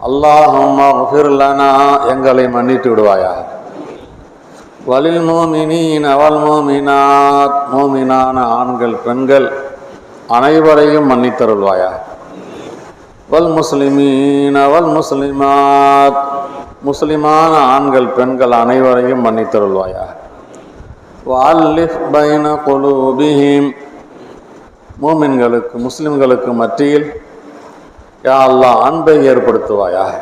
அல்லாஹம்மா முஃபிர்லனா எங்களை மன்னித்து விடுவாயா வலில் மோமினின் அவல் மோமினாத் மோமினான ஆண்கள் பெண்கள் அனைவரையும் மன்னித்தருள்வாயா வல் முஸ்லிமீன் அவல் முஸ்லிமாத் முஸ்லிமான ஆண்கள் பெண்கள் அனைவரையும் மன்னித்தருள்வாயா வால்லிஃப் பைன குலூபிஹிம் மூமின்களுக்கு முஸ்லிம்களுக்கு மத்தியில் யா அல்லாஹ் அன்பை ஏற்படுத்துவாயாக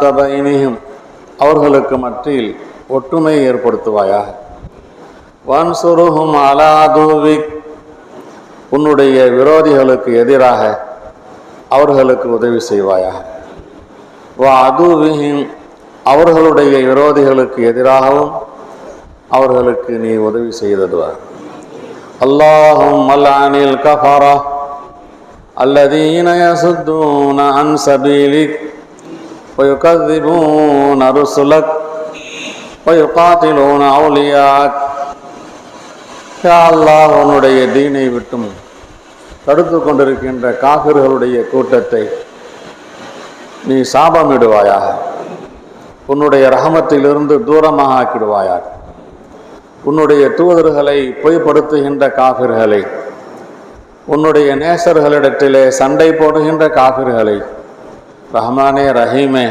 தப இனியும் அவர்களுக்கு மத்தியில் ஒற்றுமை ஏற்படுத்துவாயாக வன்சுருகும் அலாதுவிக் உன்னுடைய விரோதிகளுக்கு எதிராக அவர்களுக்கு உதவி செய்வாயாக வா அதுவிஹிம் அவர்களுடைய விரோதிகளுக்கு எதிராகவும் அவர்களுக்கு நீ உதவி செய்ததுவா அல்லாஹும் மல்லானில் கஃபாரா الذين يصدون عن سبيلك ويكذبون رسلك ويقاتلون أولياءك யா அல்லாஹ் உன்னுடைய தீனை விட்டும் தடுத்து கொண்டிருக்கின்ற காபிர்களுடைய கூட்டத்தை நீ சாபமிடுவாயாக உன்னுடைய ரஹமத்திலிருந்து தூரமாக ஆக்கிடுவாயாக உன்னுடைய தூதர்களை பொய்ப்படுத்துகின்ற காபிர்களை உன்னுடைய நேசர்களிடத்திலே சண்டை போடுகின்ற காபிர்களை ரஹ்மானே ரஹீமே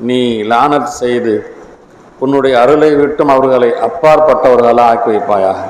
நீ லானத் செய்து உன்னுடைய அருளை விட்டும் அவர்களை அப்பாற்பட்டவர்களாக ஆக்கி வைப்பாயாக.